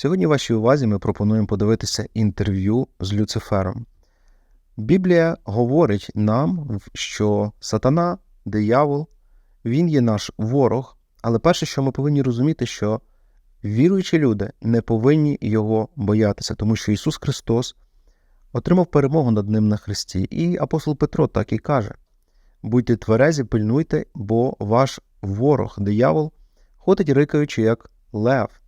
Сьогодні вашій увазі ми пропонуємо подивитися інтерв'ю з Люцифером. Біблія говорить нам, що сатана, диявол, він є наш ворог, але перше, що ми повинні розуміти, що віруючі люди не повинні його боятися, тому що Ісус Христос отримав перемогу над ним на Христі. І апостол Петро так і каже: будьте тверезі, пильнуйте, бо ваш ворог, диявол, ходить рикаючи, як лев,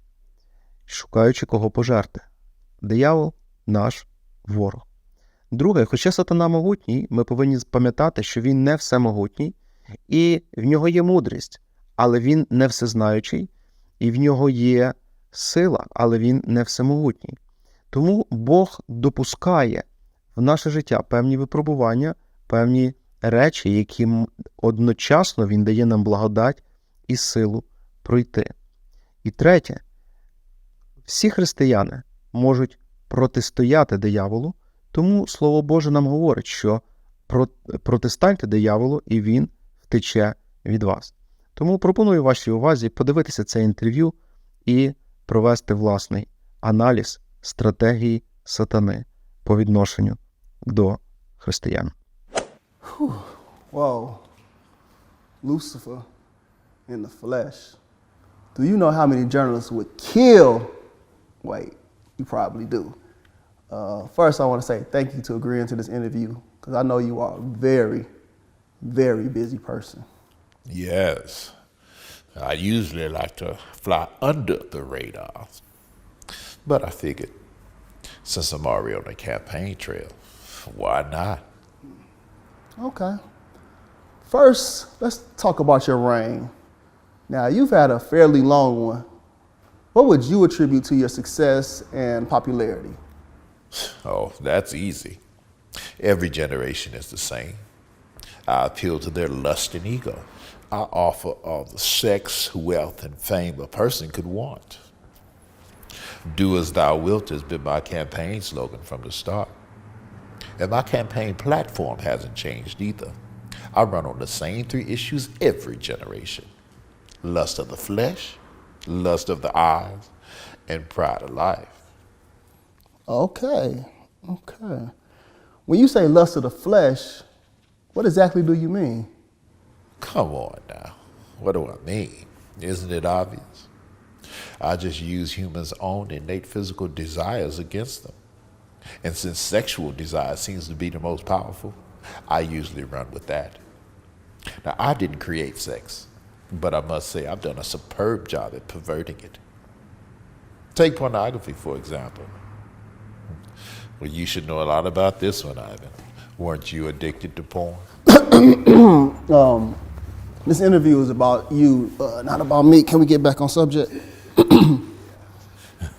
шукаючи кого пожерти. Диявол наш ворог. Друге, хоча сатана могутній, ми повинні пам'ятати, що він не всемогутній, і в нього є мудрість, але він не всезнаючий, і в нього є сила, але він не всемогутній. Тому Бог допускає в наше життя певні випробування, певні речі, які одночасно Він дає нам благодать і силу пройти. І третє, всі християни можуть протистояти дияволу, тому Слово Боже нам говорить, що протистаньте дияволу, і він втече від вас. Тому пропоную вашій увазі подивитися це інтерв'ю і провести власний аналіз стратегії сатани по відношенню до християн. Whoa. Lucifer in the flesh. Do you know how many journalists would kill? Wait, you probably do. Uh, first, I want to say thank you to agreeing to this interview because I know you are a very, very busy person. Yes. I usually like to fly under the radar. But I figured since I'm already on the campaign trail, why not? Okay. First, let's talk about your reign. Now, you've had a fairly long one. What would you attribute to your success and popularity? Oh, that's easy. Every generation is the same. I appeal to their lust and ego. I offer all the sex, wealth, and fame a person could want. Do as thou wilt has been my campaign slogan from the start. And my campaign platform hasn't changed either. I run on the same three issues every generation lust of the flesh, lust of the eyes, and pride of life. Okay, okay. When you say lust of the flesh, what exactly do you mean? Come on now. What do I mean? Isn't it obvious? I just use humans' own innate physical desires against them. And since sexual desire seems to be the most powerful, I usually run with that. Now, I didn't create sex, but I must say I've done a superb job at perverting it. Take pornography, for example. Well, you should know a lot about this one, Ivan. Weren't you addicted to porn? Um, this interview is about you, uh, not about me. Can we get back on subject?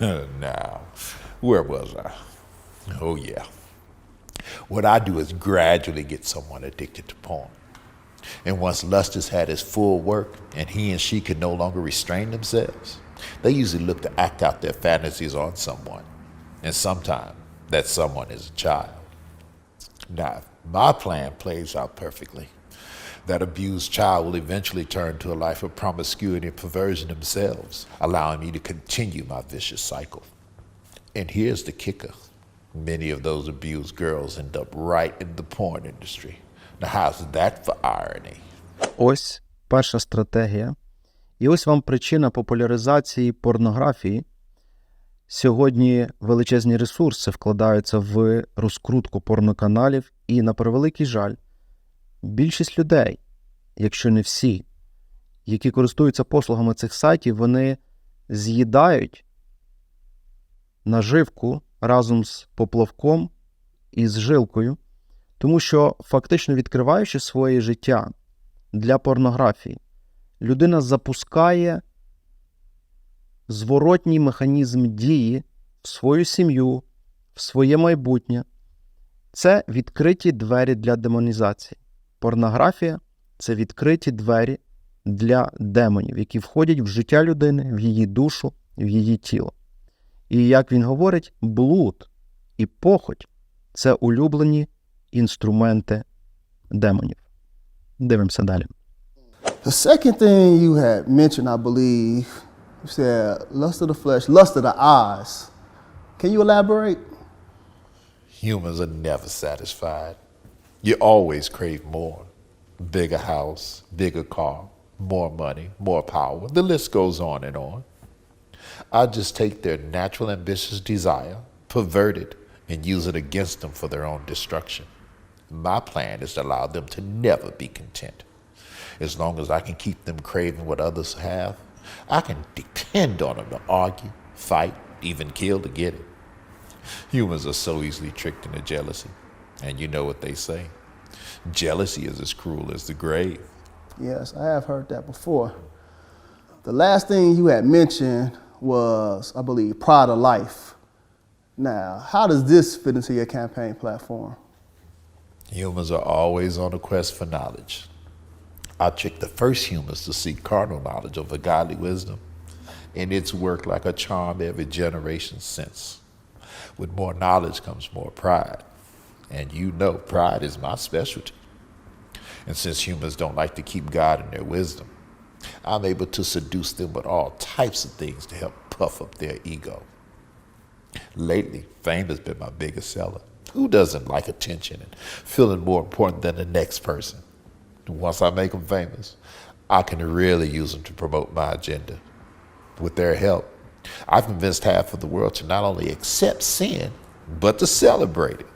now, where was I? Oh, yeah. What I do is gradually get someone addicted to porn. And once lust has had its full work and he and she can no longer restrain themselves, they usually look to act out their fantasies on someone. And sometimes that someone is a child. Now, if my plan plays out perfectly, that abused child will eventually turn to a life of promiscuity and perversion themselves, allowing me to continue my vicious cycle. And here's the kicker many of those abused girls end up right in the porn industry. How's that for irony? Ось перша стратегія. І ось вам причина популяризації порнографії. Сьогодні величезні ресурси вкладаються в розкрутку порноканалів, і, на превеликий жаль, більшість людей, якщо не всі, які користуються послугами цих сайтів, вони з'їдають наживку разом з поплавком і з жилкою, тому що фактично відкриваючи своє життя для порнографії, людина запускає зворотній механізм дії в свою сім'ю, в своє майбутнє. Це відкриті двері для демонізації. Порнографія це відкриті двері для демонів, які входять в життя людини, в її душу, в її тіло. І як він говорить, блуд і похоть це улюблені інструменти демонів. Дивимося далі. The second thing you had mentioned, I believe, You said lust of the flesh, lust of the eyes. Can you elaborate? Humans are never satisfied. You always crave more. Bigger house, bigger car, more money, more power. The list goes on and on. I just take their natural ambitious desire, pervert it, and use it against them for their own destruction. My plan is to allow them to never be content. As long as I can keep them craving what others have, I can depend on them to argue, fight, even kill to get it. Humans are so easily tricked into jealousy. And you know what they say jealousy is as cruel as the grave. Yes, I have heard that before. The last thing you had mentioned was, I believe, pride of life. Now, how does this fit into your campaign platform? Humans are always on a quest for knowledge. I tricked the first humans to seek carnal knowledge over godly wisdom, and it's worked like a charm every generation since. With more knowledge comes more pride. And you know, pride is my specialty. And since humans don't like to keep God in their wisdom, I'm able to seduce them with all types of things to help puff up their ego. Lately, fame has been my biggest seller. Who doesn't like attention and feeling more important than the next person? Once I make them famous, I can really use them to promote my agenda. With their help, I've convinced half of the world to not only accept sin, but to celebrate it.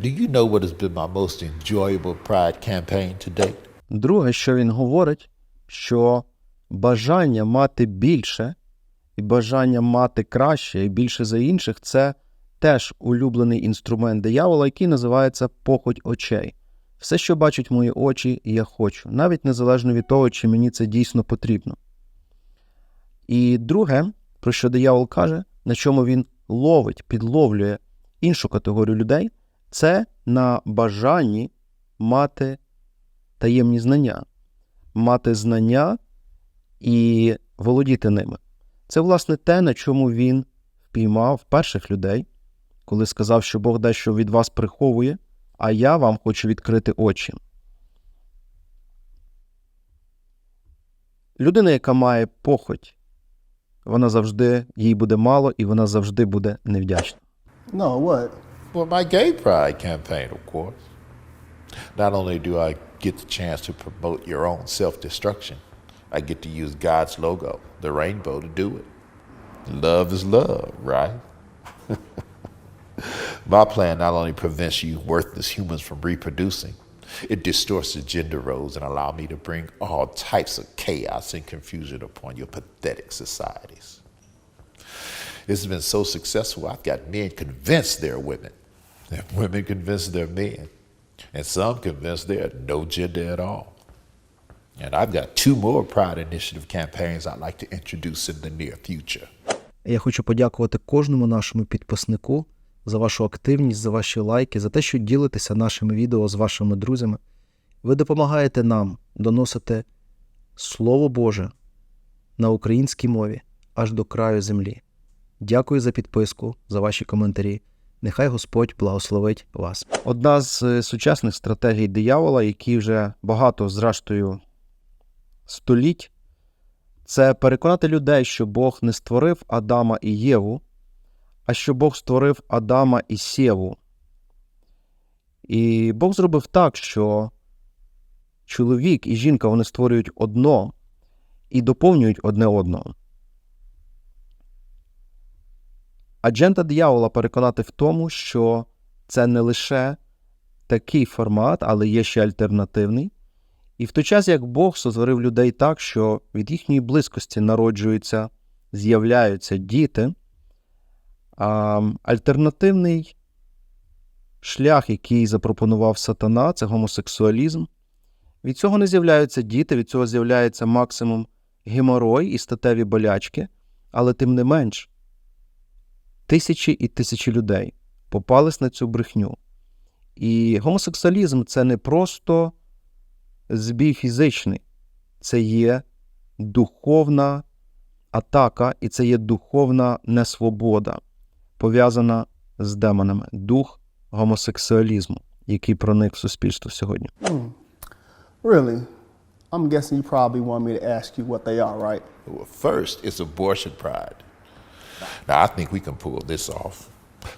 Do you know what has been my most enjoyable pride campaign to date? Друге, що він говорить, що бажання мати більше і бажання мати краще і більше за інших це Теж улюблений інструмент диявола, який називається похоть очей. Все, що бачать мої очі, я хочу, навіть незалежно від того, чи мені це дійсно потрібно. І друге, про що диявол каже, на чому він ловить, підловлює іншу категорію людей, це на бажанні мати таємні знання, мати знання і володіти ними. Це, власне, те, на чому він впіймав перших людей, коли сказав, що Бог дещо від вас приховує, а я вам хочу відкрити очі. Людина, яка має похоть, вона завжди їй буде мало і вона завжди буде невдячна. No, what? Well, my gay pride campaign, of course. Not only do I get the chance to promote your own self destruction, I get to use God's logo, the rainbow, to do it. Love is love, right? my plan not only prevents you worthless humans from reproducing, it distorts the gender roles and allow me to bring all types of chaos and confusion upon your pathetic societies. This has been so successful, I've got men convinced they're women, and women convinced they're men, and some convinced they're no gender at all. And I've got two more Pride Initiative campaigns I'd like to introduce in the near future. Я хочу подякувати кожному нашому підписнику За вашу активність, за ваші лайки, за те, що ділитеся нашими відео з вашими друзями. Ви допомагаєте нам доносити Слово Боже на українській мові аж до краю землі. Дякую за підписку, за ваші коментарі. Нехай Господь благословить вас. Одна з е, сучасних стратегій диявола, які вже багато, зрештою, століть, це переконати людей, що Бог не створив Адама і Єву, а що Бог створив Адама і Сєву. І Бог зробив так, що чоловік і жінка вони створюють одно і доповнюють одне одного. Аджента диявола переконати в тому, що це не лише такий формат, але є ще альтернативний. І в той час, як Бог сотворив людей так, що від їхньої близькості народжуються, з'являються діти, альтернативний шлях, який запропонував сатана, це гомосексуалізм. Від цього не з'являються діти, від цього з'являється максимум геморой і статеві болячки, але тим не менш, тисячі і тисячі людей попались на цю брехню. І гомосексуалізм це не просто збій фізичний, це є духовна атака, і це є духовна несвобода, пов'язана з демонами, дух гомосексуалізму, який проник в суспільство сьогодні. Really? I'm guessing you probably want me to ask you what they are, right? Well, first, it's abortion pride. Now, I think we can pull this off.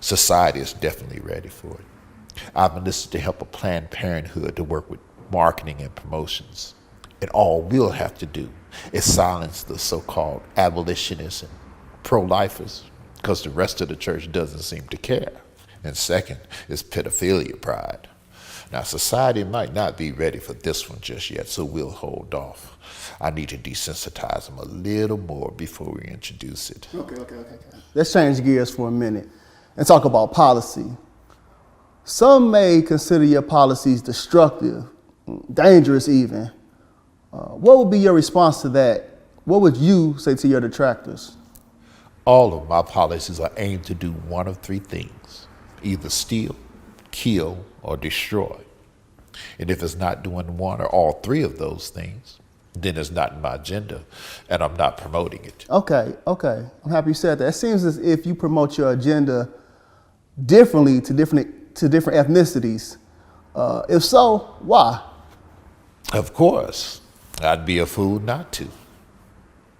Society is definitely ready for it. I've enlisted to help a Planned Parenthood to work with marketing and promotions. And all we'll have to do is silence the so called abolitionists and pro lifers because the rest of the church doesn't seem to care. And second is pedophilia pride. Now, society might not be ready for this one just yet, so we'll hold off. I need to desensitize them a little more before we introduce it. Okay, okay, okay, okay. Let's change gears for a minute and talk about policy. Some may consider your policies destructive, dangerous even. Uh, what would be your response to that? What would you say to your detractors? All of my policies are aimed to do one of three things either steal, kill, or destroy. And if it's not doing one or all three of those things, then it's not in my agenda and I'm not promoting it. Okay, okay. I'm happy you said that. It seems as if you promote your agenda differently to different to different ethnicities. Uh, if so, why? Of course, I'd be a fool not to.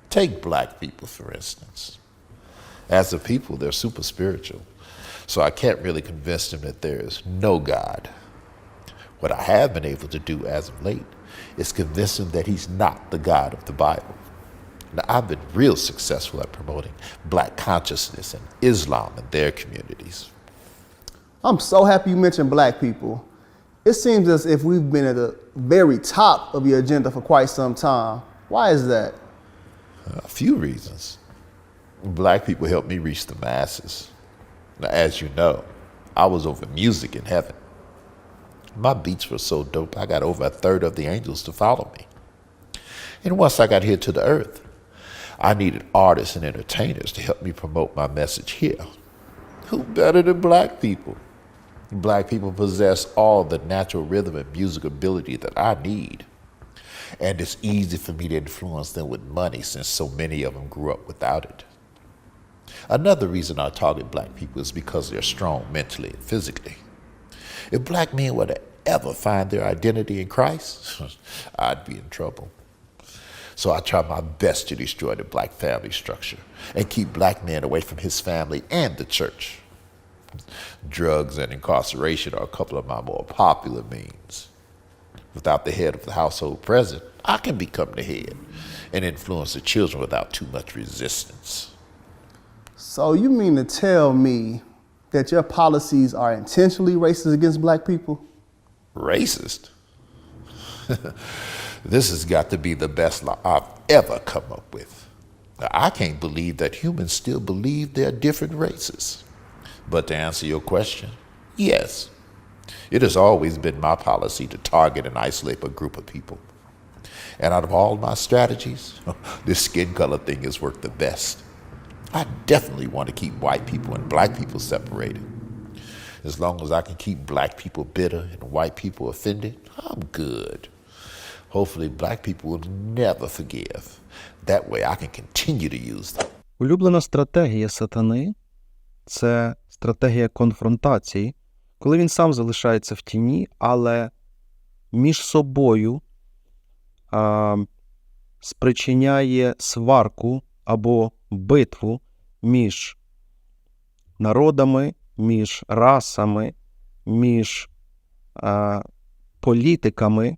Take black people, for instance. As a people, they're super spiritual, so I can't really convince them that there is no God. What I have been able to do as of late is convince them that He's not the God of the Bible. Now, I've been real successful at promoting black consciousness and Islam in their communities. I'm so happy you mentioned black people. It seems as if we've been at the very top of your agenda for quite some time. Why is that? A few reasons. Black people helped me reach the masses. Now, as you know, I was over music in heaven. My beats were so dope, I got over a third of the angels to follow me. And once I got here to the earth, I needed artists and entertainers to help me promote my message here. Who better than black people? Black people possess all the natural rhythm and music ability that I need. And it's easy for me to influence them with money since so many of them grew up without it. Another reason I target black people is because they're strong mentally and physically. If black men were to ever find their identity in Christ, I'd be in trouble. So I try my best to destroy the black family structure and keep black men away from his family and the church. Drugs and incarceration are a couple of my more popular means. Without the head of the household present, I can become the head and influence the children without too much resistance. So you mean to tell me that your policies are intentionally racist against black people? Racist? this has got to be the best lie I've ever come up with. I can't believe that humans still believe they're different races. But to answer your question, yes. It has always been my policy to target and isolate a group of people. And out of all my strategies, this skin color thing has worked the best. I definitely want to keep white people and black people separated. As long as I can keep black people bitter and white people offended, I'm good. Hopefully, black people will never forgive. That way, I can continue to use them. Улюблена стратегія сатани це стратегія конфронтації, коли він сам залишається в тіні, але між собою а, спричиняє сварку або битву між народами, між расами, між а, політиками.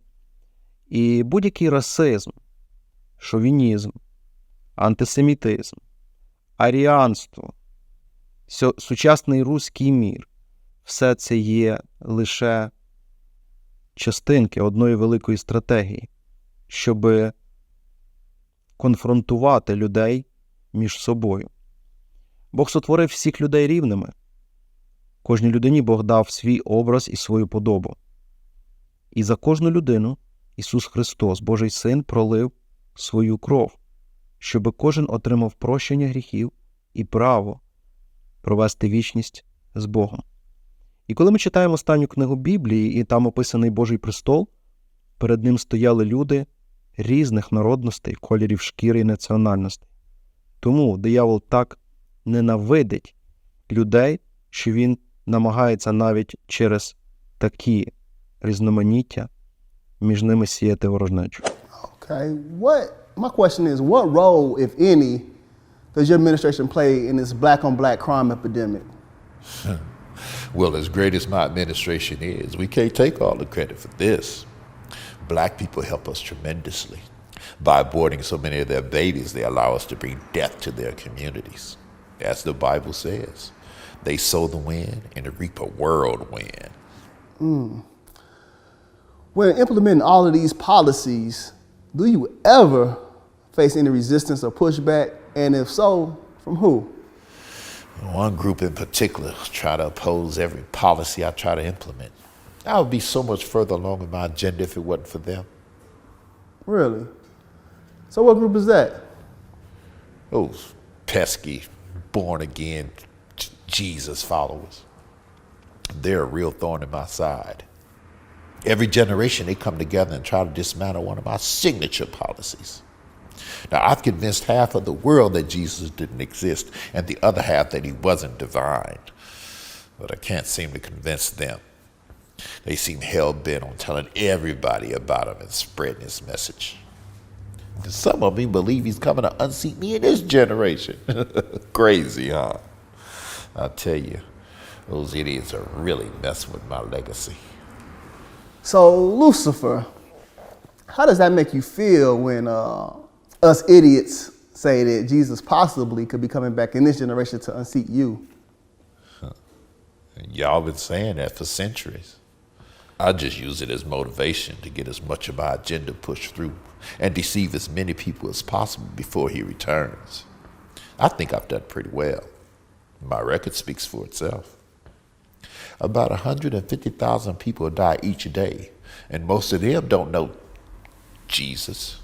І будь-який расизм, шовінізм, антисемітизм, аріанство, сучасний руський мір все це є лише частинки одної великої стратегії, щоб конфронтувати людей між собою. Бог сотворив всіх людей рівними. Кожній людині Бог дав свій образ і свою подобу. І за кожну людину Ісус Христос, Божий Син, пролив свою кров, щоб кожен отримав прощення гріхів і право провести вічність з Богом. І коли ми читаємо останню книгу Біблії, і там описаний Божий престол, перед ним стояли люди різних народностей, кольорів шкіри і національностей. Тому диявол так ненавидить людей, що він намагається навіть через такі різноманіття між ними сіяти ворожнечу. Okay. What my question is, what role, if any, does your administration play in this black on black crime epidemic? Well, as great as my administration is, we can't take all the credit for this. Black people help us tremendously. By aborting so many of their babies, they allow us to bring death to their communities. As the Bible says, they sow the wind and reap a whirlwind. Mm. When implementing all of these policies, do you ever face any resistance or pushback? And if so, from who? One group in particular try to oppose every policy I try to implement. I would be so much further along in my agenda if it wasn't for them. Really? So, what group is that? Those pesky, born again Jesus followers. They're a real thorn in my side. Every generation, they come together and try to dismantle one of my signature policies. Now, I've convinced half of the world that Jesus didn't exist and the other half that he wasn't divine. But I can't seem to convince them. They seem hell bent on telling everybody about him and spreading his message. Some of them believe he's coming to unseat me in this generation. Crazy, huh? I tell you, those idiots are really messing with my legacy. So, Lucifer, how does that make you feel when uh, us idiots say that Jesus possibly could be coming back in this generation to unseat you? And y'all been saying that for centuries. I just use it as motivation to get as much of my agenda pushed through and deceive as many people as possible before he returns. I think I've done pretty well. My record speaks for itself. About 150,000 people die each day, and most of them don't know Jesus.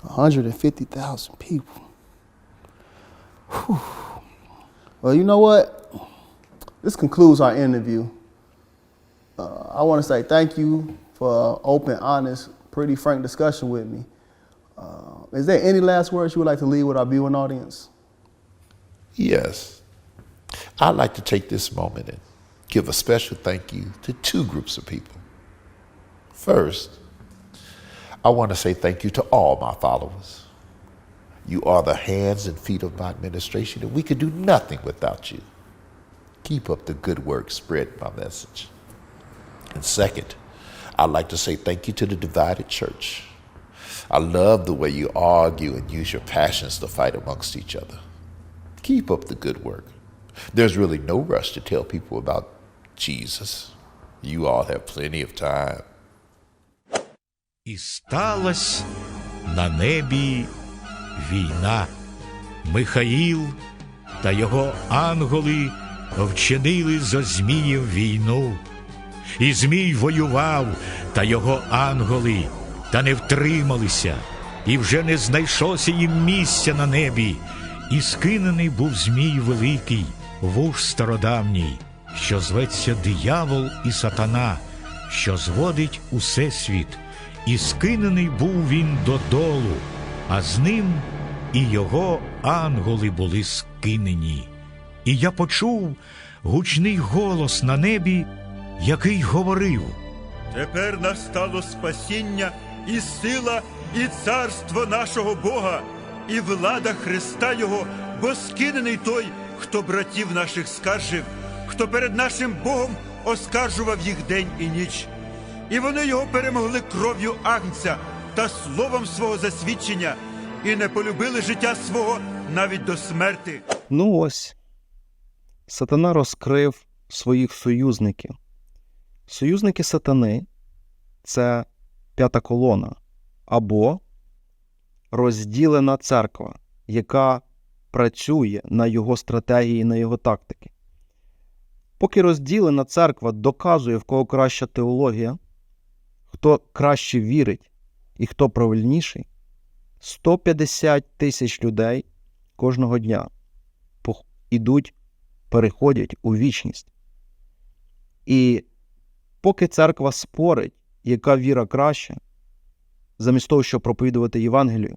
150,000 people. Whew. Well, you know what? This concludes our interview. Uh, I want to say thank you for open, honest, pretty frank discussion with me. Uh, is there any last words you would like to leave with our viewing audience? Yes. I'd like to take this moment and give a special thank you to two groups of people. First, I want to say thank you to all my followers. You are the hands and feet of my administration, and we could do nothing without you. Keep up the good work, spread my message. And second, I'd like to say thank you to the divided church. I love the way you argue and use your passions to fight amongst each other. Keep up the good work. There's really no rush to tell people about Jesus. You all have plenty of time. І сталась на небі війна. Михаїл та його анголи вчинили зо Змієм війну. І Змій воював, та його анголи, та не втрималися, і вже не знайшлося їм місця на небі. І скинений був Змій великий, вуж стародавній, що зветься диявол і сатана, що зводить усе світ. І скинений був він додолу, а з ним і його анголи були скинені. І я почув гучний голос на небі, який говорив. Тепер настало спасіння і сила, і царство нашого Бога, і влада Христа Його, бо скинений той, хто братів наших скаржив, хто перед нашим Богом оскаржував їх день і ніч. І вони його перемогли кров'ю агнця та словом свого засвідчення, і не полюбили життя свого навіть до смерти. Ну ось. Сатана розкрив своїх союзників. Союзники сатани це п'ята колона або розділена церква, яка працює на його стратегії, на його тактики. Поки розділена церква доказує, в кого краща теологія, хто краще вірить і хто правильніший, 150 тисяч людей кожного дня ідуть, переходять у вічність. І поки церква спорить, яка віра краща, замість того, щоб проповідувати Євангелію,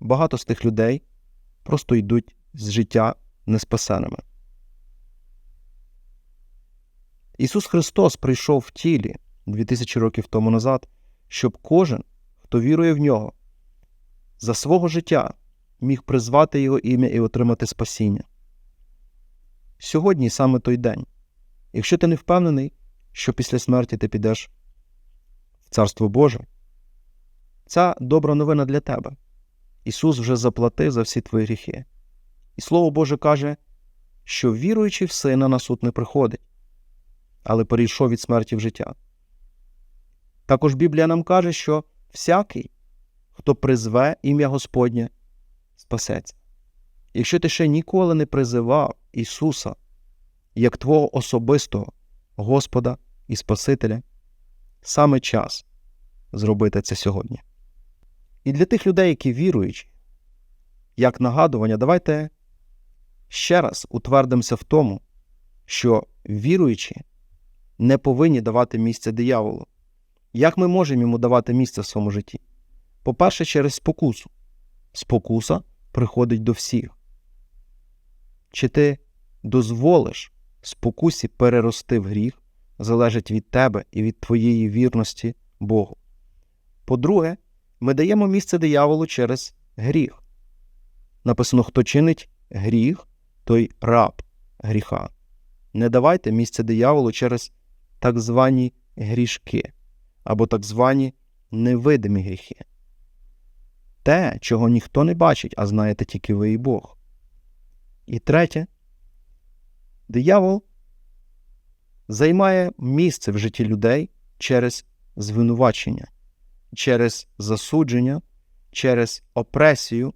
багато з тих людей просто йдуть з життя неспасеними. Ісус Христос прийшов в тілі 2000 років тому назад, щоб кожен, хто вірує в нього, за свого життя міг призвати його ім'я і отримати спасіння. Сьогодні саме той день. Якщо ти не впевнений, що після смерті ти підеш в Царство Боже, ця добра новина для тебе. Ісус вже заплатив за всі твої гріхи. І Слово Боже каже, що віруючий в сина на суд не приходить, але перейшов від смерті в життя. Також Біблія нам каже, що всякий, хто призве ім'я Господнє, спасеться. Якщо ти ще ніколи не призивав Ісуса як Твого особистого Господа і Спасителя, саме час зробити це сьогодні. І для тих людей, які віруючі, як нагадування, давайте ще раз утвердимося в тому, що віруючі не повинні давати місце дияволу. Як ми можемо йому давати місце в своєму житті? По-перше, через спокусу. Спокуса приходить до всіх. Чи ти дозволиш спокусі перерости в гріх, залежить від тебе і від твоєї вірності Богу. По-друге, ми даємо місце дияволу через гріх. Написано, хто чинить гріх, той раб гріха. Не давайте місце дияволу через так звані грішки або так звані невидимі гріхи. Те, чого ніхто не бачить, а знаєте тільки ви і Бог. І третє, диявол займає місце в житті людей через звинувачення, через засудження, через опресію,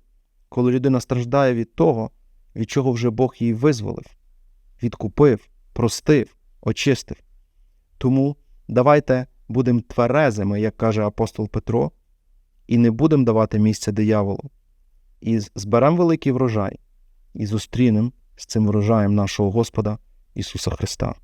коли людина страждає від того, від чого вже Бог її визволив, відкупив, простив, очистив. Тому давайте будемо тверезими, як каже апостол Петро, і не будемо давати місця дияволу. І зберемо великий врожай, і зустрінемо з цим врожаєм нашого Господа Ісуса Христа.